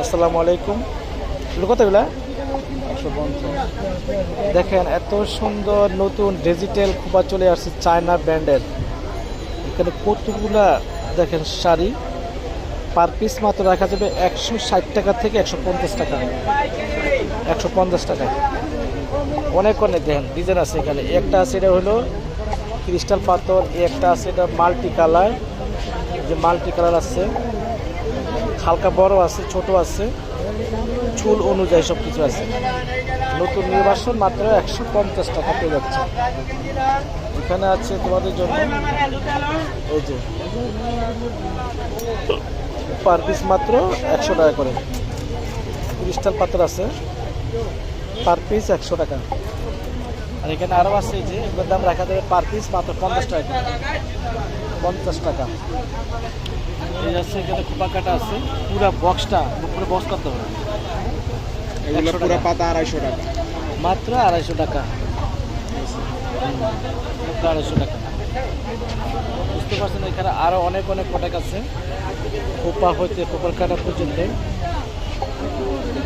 আসসালামু আলাইকুম। এগুলো কত এগুলা? দেখেন, এত সুন্দর নতুন ডিজিটাল খোপা চলে আসছে চায়না ব্র্যান্ডের এখানে কতগুলা, দেখেন, শাড়ি। পার পিস মাত্র রাখা যাবে একশো ষাট টাকা থেকে একশো পঞ্চাশ টাকা। একশো পঞ্চাশ টাকা। অনেক অনেক, দেখেন ডিজাইন আছে এখানে। একটা আছে এটা হলো ক্রিস্টাল পাথর, একটা আছে এটা মাল্টি কালার যে মাল্টি কালার আছে হালকা বড় আছে, ছোট আছে। চুল অনুযায়ী সব কিছু আছে। নতুন নির্বাসন মাত্র একশো পঞ্চাশ টাকা পেয়ে যাচ্ছে। এখানে আছে তোমাদের জন্য এই যে পার পিস মাত্র একশো টাকা করে। ক্রিস্টাল পাত্র আছে। পার পিস একশো টাকা। আর এখানে আরও আছে যে, এগুলোর দাম রাখা যাবে পার পিস মাত্র পঞ্চাশ টাকা। পঞ্চাশ টাকা। এই আছে এখানে খোপা কাটা আছে। পুরো বক্সটা পুরো বক্স করতে হবে? এগুলো পুরো পাতা আড়াইশো টাকা। মাত্র আড়াইশো টাকা। মাত্র আড়াইশো টাকা। বুঝতে পারছেন এখানে আরও অনেক অনেক প্রোডাক্ট আছে। খোপা হইতে খোপার কাটা পর্যন্ত।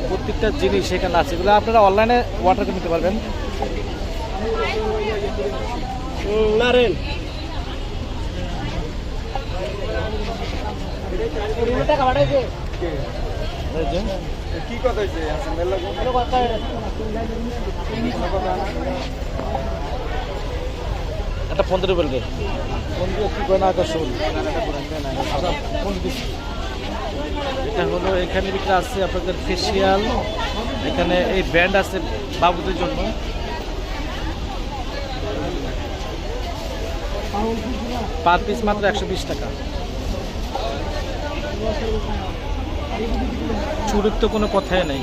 প্রত্যেকটা জিনিস এখানে আছে। এগুলো আপনারা অনলাইনে অর্ডার করে নিতে পারবেন। নারেন এই যে কি কথা হয়েছে একটা পনেরো বলবে। পনেরো কি গয়না আকর্ষণ এটা হলো এখানে বিক্রি আছে আপনাদের ফেসিয়াল এখানে এই ব্যান্ড আছে বাবুদের জন্য। পার পিস মাত্র একশো বিশ টাকা। চুরির তো কোনো কথাই নেই।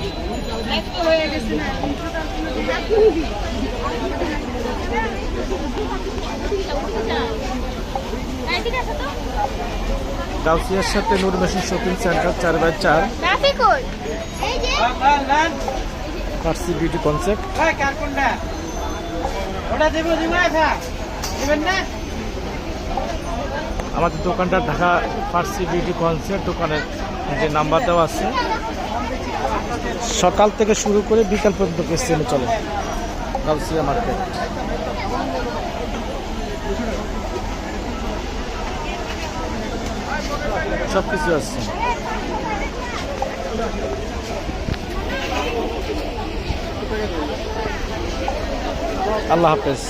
গাউসিয়ার সাথে নূর মেশিন শপিং সেন্টার চার বাই চার। রাফি কই এই যে। ফার্সি বিউটি কনসেপ্ট। আমাদের দোকানটা ঢাকা ফার্সি বিউটি কনসেপ্ট দোকানের যে নাম্বার দেওয়া আছে। সকাল থেকে শুরু করে বিকাল পর্যন্ত কেসিএমে চলে। গাউসিয়া মার্কেট। সব কিছু আছে। আল্লাহ হাফেজ।